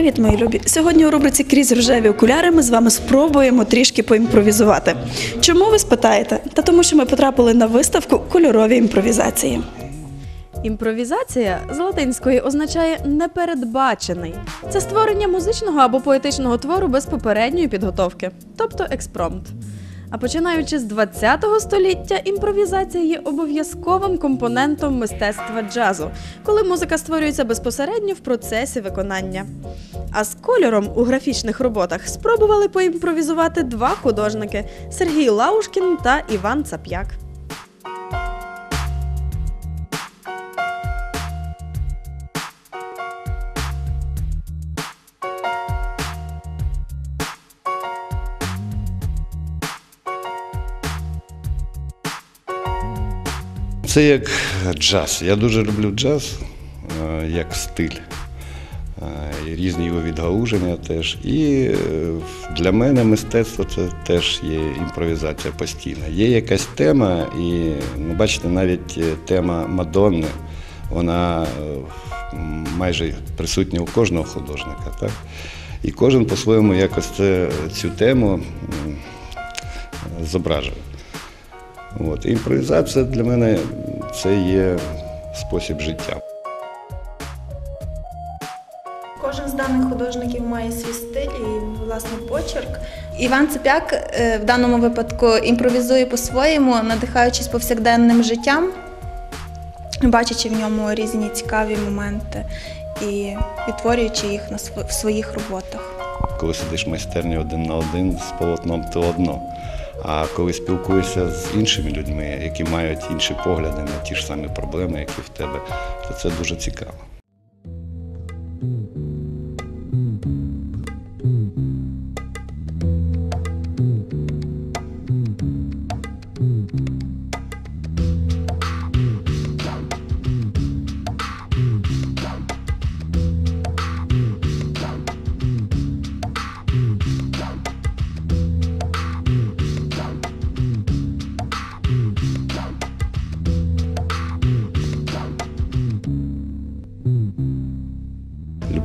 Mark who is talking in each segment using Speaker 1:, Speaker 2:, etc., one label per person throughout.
Speaker 1: Привіт, мої любі! Сьогодні у рубриці Крізь рожеві окуляри ми з вами спробуємо трішки поімпровізувати. Чому ви спитаєте? Та тому, що ми потрапили на виставку кольорові імпровізації.
Speaker 2: Імпровізація з латинської означає непередбачений. Це створення музичного або поетичного твору без попередньої підготовки, тобто експромт. А починаючи з 20 століття, імпровізація є обов'язковим компонентом мистецтва джазу, коли музика створюється безпосередньо в процесі виконання. А з кольором у графічних роботах спробували поімпровізувати два художники Сергій Лаушкін та Іван Цап'як.
Speaker 3: Це як джаз. Я дуже люблю джаз е, як стиль. Е, Різні його відгалуження теж. І е, для мене мистецтво це теж є імпровізація постійна. Є якась тема, і ну, бачите, навіть тема Мадонни, вона майже присутня у кожного художника. Так? І кожен по-своєму якось це, цю тему зображує. От. Імпровізація для мене це є спосіб життя.
Speaker 4: Кожен з даних художників має свій стиль і власний почерк. Іван Цепяк е, в даному випадку імпровізує по-своєму, надихаючись повсякденним життям, бачачи в ньому різні цікаві моменти і відтворюючи їх в своїх роботах.
Speaker 3: Коли сидиш в майстерні один на один з полотном, то одно. А коли спілкуєшся з іншими людьми, які мають інші погляди на ті ж самі проблеми, які в тебе, то це дуже цікаво.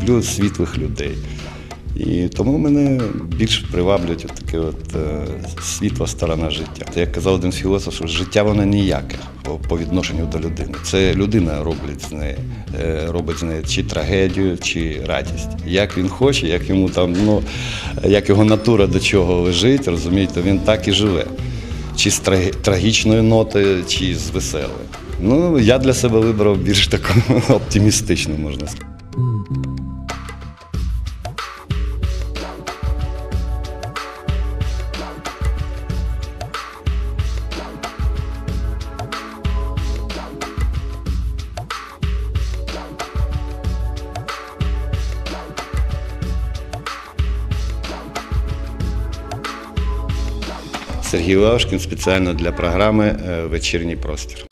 Speaker 3: Люблю світлих людей. І тому мене більш приваблюють таке от, е, світла сторона життя. Як казав один філософ, що життя воно ніяке по, по відношенню до людини. Це людина робить з неї, е, робить з неї чи трагедію, чи радість. Як він хоче, як йому там, ну, як його натура до чого лежить, розумієте, він так і живе. Чи з трагічної ноти, чи з веселої. Ну, я для себе вибрав більш таку оптимістичну, можна сказати. Сергій Лавшкін спеціально для програми е, Вечірній простір.